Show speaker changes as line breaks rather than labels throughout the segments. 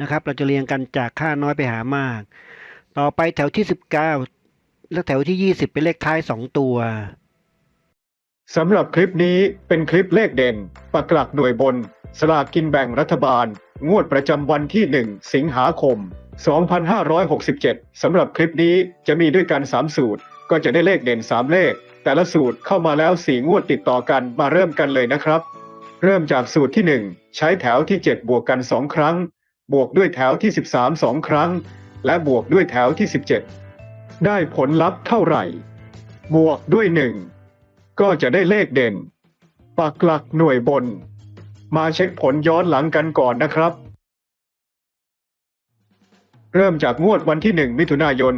นะครับ เราจะเรียงกันจากค่าน้อยไปหามาก ต่อไปแถวที่ 19 และแถวที่ 20 เป็นเลขท้าย 2 ตัว
สำหรับคลิปนี้เป็นคลิปเลขเด่นปักหลักหน่วยบน สลากกินแบ่งรัฐบาล งวดประจำวันที่ 1 สิงหาคม 2567 สำหรับคลิปนี้จะมีด้วยกัน 3 สูตร ก็จะได้เลขเด่น 3 เลข แต่ละสูตรเข้ามาแล้ว 4 งวดติดต่อกันมาเริ่มกันเลยนะครับ เริ่มจากสูตรที่ 1 ใช้แถวที่ 7 บวกกัน 2 ครั้ง บวกด้วยแถวที่ 13 2 ครั้ง และบวกด้วยแถวที่ 17 ได้ผลลัพธ์เท่าไหร่ บวกด้วย 1 ก็จะได้เลขเด่น ปักหลักหน่วยบน มาเช็คผลย้อนหลังกันก่อนนะครับ เริ่มจากงวดวันที่ 1 มิถุนายน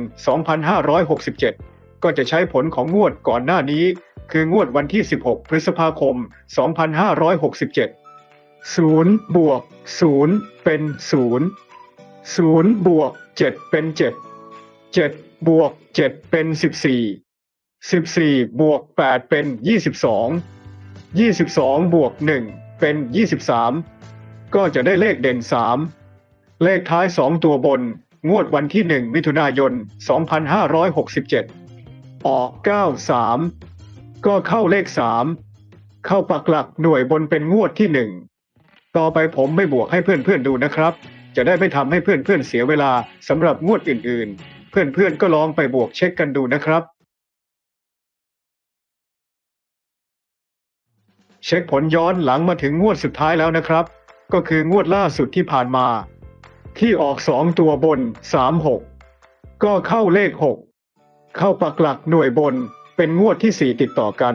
2567 ก็จะใช้ผลของงวดก่อนหน้านี้ คืองวดวันที่ 16 พฤษภาคม 2567 0บวก0เป็น0 0บวก7เป็น7 7บวก7เป็น14 14บวก8เป็น22 22บวก1เป็น23ก็จะได้เลขเด่น3เลขท้าย2ตัวบน งวดวันที่1มิถุนายน2567ออก93ก็เข้าเลข3เข้าปักหลักหน่วยบนเป็นงวดที่1 ต่อไปผมไม่บวกให้เพื่อนๆดูนะครับ จะได้ไม่ทำให้เพื่อนๆเสียเวลาสำหรับงวดอื่นๆ เพื่อนๆก็ลองไปบวกเช็คกันดูนะครับ เช็คผลย้อนหลังมาถึงงวดสุดท้ายแล้วนะครับ ก็คืองวดล่าสุดที่ผ่านมา ที่ออกสองตัวบน36ก็เข้าเลข6เข้าปักหลักหน่วยบนเป็นงวดที่4ติดต่อกัน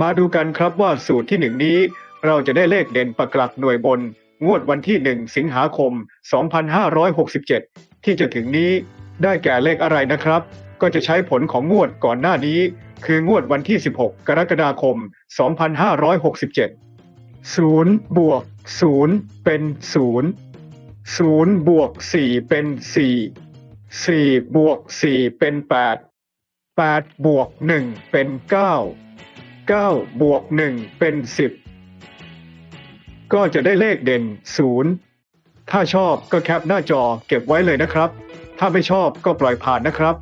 มาดูกันครับว่าสูตรที่1นี้ เราจะได้เลขเด่นปักลักหน่วยบน งวดวันที่ 1 สิงหาคม 2567 ที่จะถึงนี้ได้แก่เลขอะไรนะครับ ก็จะใช้ผลของงวดก่อนหน้านี้ คืองวดวันที่ 16 กรกฎาคม 2567 0บวก0เป็น 0 0บวก4เป็น 4 4บวก4เป็น 8 8บวก1เป็น 9 9บวก1เป็น 10 ก็จะได้เลขเด่น 0 ถ้าชอบก็แคปหน้าจอเก็บไว้เลยนะครับ ถ้าไม่ชอบก็ปล่อยผ่านนะครับ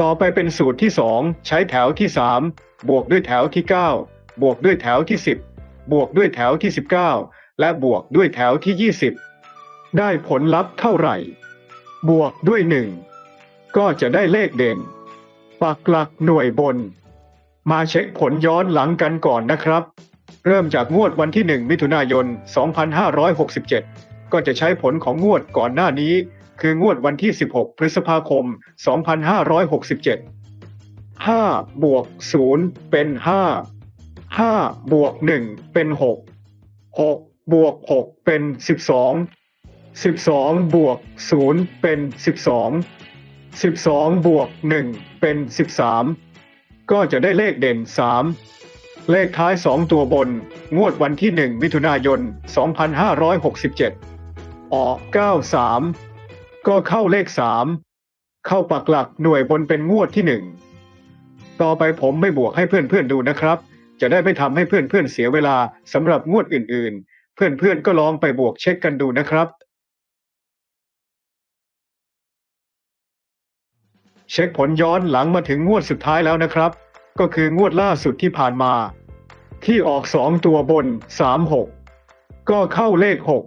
ต่อไปเป็นสูตรที่ 2 ใช้แถวที่ 3 บวกด้วยแถวที่ 9 บวกด้วยแถวที่ 10 บวกด้วยแถวที่ 19 และบวกด้วยแถวที่ 20 ได้ผลลัพธ์เท่าไหร่ บวกด้วย 1 ก็จะได้เลขเด่น ปักหลักหน่วยบน มาเช็คผลย้อนหลังกันก่อนนะครับ เริ่มจากงวดวันที่ 1 มิถุนายน 2567 ก็จะใช้ผลของงวดก่อนหน้านี้ คืองวดวันที่ 16 พฤษภาคม 2567 5บวก0เป็น 5 5บวก1เป็น 6 6บวก6เป็น 12 12บวก0เป็น 12 12 บวก 1 เป็น 13 ก็จะได้เลขเด่น 3 เลขท้าย 2 ตัวบน งวดวันที่ 1 มิถุนายน 2567 ออก 93 ก็เข้าเลข 3 เข้าปักหลักหน่วยบนเป็นงวดที่ 1 ต่อไปผมไม่บวกให้เพื่อนๆดูนะครับ จะได้ไม่ทำให้เพื่อนๆเสียเวลาสำหรับงวดอื่นๆ เพื่อนๆก็ลองไปบวกเช็คกันดูนะครับ เช็คผลย้อนหลังมาถึงงวดสุดท้ายแล้วนะครับ ก็คืองวดล่าสุดที่ผ่านมา ที่ออกสองตัวบนสามหกก็เข้าเลขหก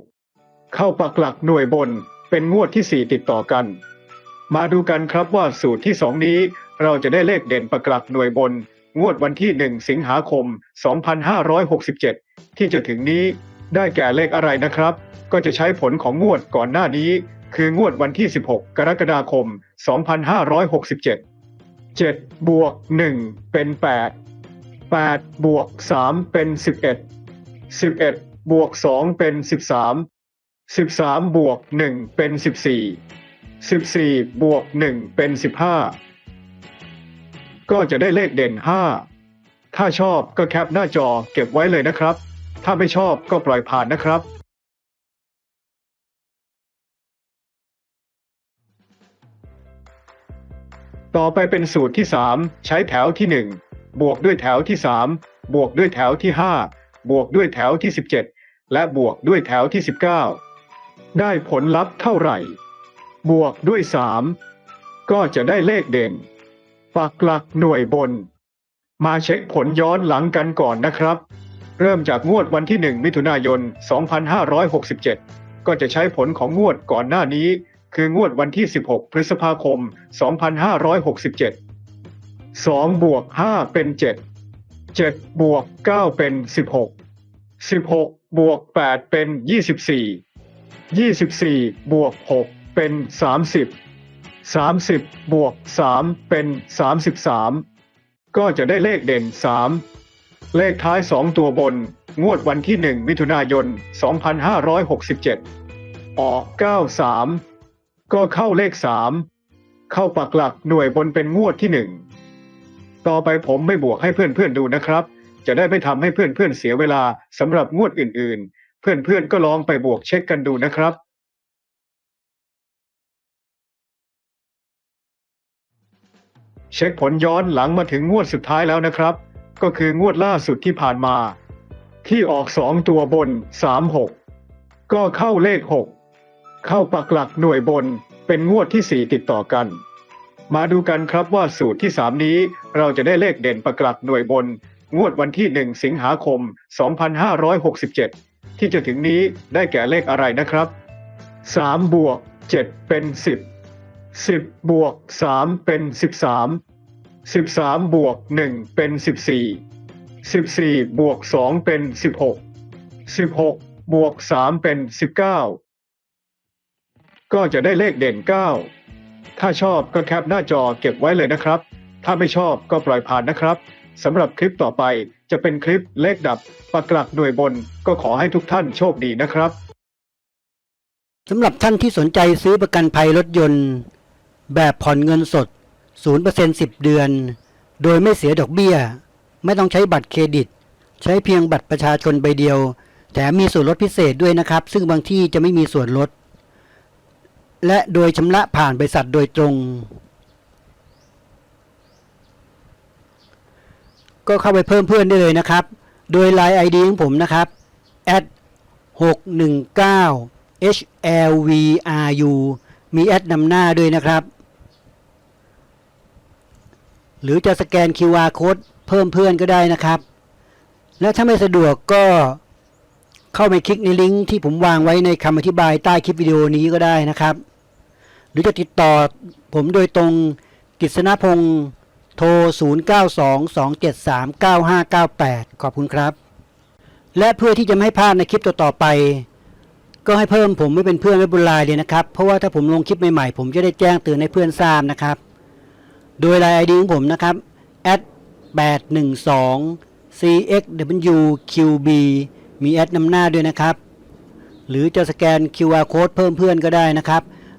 เข้าปักหลักหน่วยบนเป็นงวดที่สี่ติดต่อกัน มาดูกันครับว่าสูตรที่สองนี้เราจะได้เลขเด่นปักหลักหน่วยบน งวดวันที่1สิงหาคม 2567 ที่จะถึงนี้ได้แก่เลขอะไรนะครับ ก็จะใช้ผลของงวดก่อนหน้านี้ คืองวดวันที่ 16 กรกฎาคม 2567 7 บวก 1 เป็น 8 8 บวก 3 เป็น 11 11 บวก 2 เป็น 13 13 บวก 1 เป็น 14 14 บวก 1 เป็น 15 ก็จะได้เลขเด่น 5 ถ้าชอบก็แคปหน้าจอเก็บไว้เลยนะครับ ถ้าไม่ชอบก็ปล่อยผ่านนะครับ ต่อไปเป็นสูตรที่ 3 ใช้แถวที่ 1 บวกด้วยแถวที่ 3 บวกด้วยแถวที่ 5 บวกด้วยแถวที่ 17 และบวกด้วยแถวที่ 19 ได้ผลลัพธ์เท่าไหร่ บวกด้วย 3 ก็จะได้เลขเด่นปักหลักหน่วยบน มาเช็คผลย้อนหลังกันก่อนนะครับ เริ่มจากงวดวันที่ 1 มิถุนายน 2567 ก็จะใช้ผลของงวดก่อนหน้านี้ คืองวดวันที่ 16 พฤษภาคม 2567 2 บวก 5 เป็น 7 7 บวก 9 เป็น 16 16 บวก 8 เป็น 24 24 บวก 6 เป็น 30 30 บวก 3 เป็น 33 ก็จะได้เลขเด่น 3 เลขท้าย 2 ตัวบน งวดวันที่ 1 มิถุนายน 2567 ออก 93 ก็เข้าเลข3เข้าปักหลักหน่วยบนเป็นงวดที่1ต่อไปผมไม่บวกให้เพื่อนๆดูนะครับ จะได้ไม่ทำให้เพื่อนๆเสียเวลาสำหรับงวดอื่นๆ เพื่อนๆก็ลองไปบวกเช็คกันดูนะครับ เช็คผลย้อนหลังมาถึงงวดสุดท้ายแล้วนะครับ ก็คืองวดล่าสุดที่ผ่านมา ที่ออกสองตัวบน36ก็เข้าเลข6 เข้าปักหลักหน่วยบนเป็นงวดที่ 4 ติดต่อกัน มาดูกันครับว่าสูตรที่ 3 นี้เราจะได้เลขเด่นปักหลักหน่วยบน งวดวันที่ 1 สิงหาคม 2567 ที่จะถึงนี้ได้แก่เลขอะไรนะครับ 3 บวก 7 เป็น 10 10 บวก 3 เป็น 13 13 บวก 1 เป็น 14 14 บวก 2 เป็น 16 16 บวก 3 เป็น 19 ก็จะได้เลขเด่น 9 ถ้าชอบก็แคปหน้าจอเก็บไว้เลยนะครับ ถ้าไม่ชอบก็ปล่อยผ่านนะครับสำหรับคลิปต่อไปจะเป็นคลิปเลขดับปักหลักหน่วยบนก็ขอให้ทุกท่านโชคดีนะครับ
สำหรับท่านที่สนใจซื้อประกันภัยรถยนต์ แบบผ่อนเงินสด 0% 10 เดือน โดยไม่เสียดอกเบี้ย ไม่ต้องใช้บัตรเครดิต ใช้เพียงบัตรประชาชนใบเดียว แถมมีส่วนลดพิเศษด้วยนะครับ ซึ่งบางที่จะไม่มีส่วนลด และโดยชำระผ่านบริษัทโดยตรง ก็เข้าไปเพิ่มเพื่อนได้เลยนะครับ โดย Line ID ของผมนะครับ 619 HLVRU มีแอดนำหน้าด้วยนะครับ หรือจะสแกน QR Code เพิ่มเพื่อนก็ได้นะครับ และถ้าไม่สะดวกก็เข้าไปคลิกในลิงก์ที่ผมวางไว้ในคำอธิบายใต้คลิปวิดีโอนี้ก็ได้นะครับ รือจะติดต่อผมโดยตรงกฤษณพงศ์
โทร 0922739598 ขอบคุณครับ และเพื่อที่จะไม่พลาดในคลิปต่อๆไป ก็ให้เพิ่มผมไม่เป็นเพื่อนไว้บนไลน์เลยนะครับ เพราะว่าถ้าผมลงคลิปใหม่ๆ ผมจะได้แจ้งเตือนให้เพื่อนทราบนะครับ โดยไลน์ ID ของผมนะครับ 812 cxwqb มีแอดนำหน้าด้วยนะครับ หรือจะสแกน QR code เพิ่มเพื่อนก็ได้นะครับ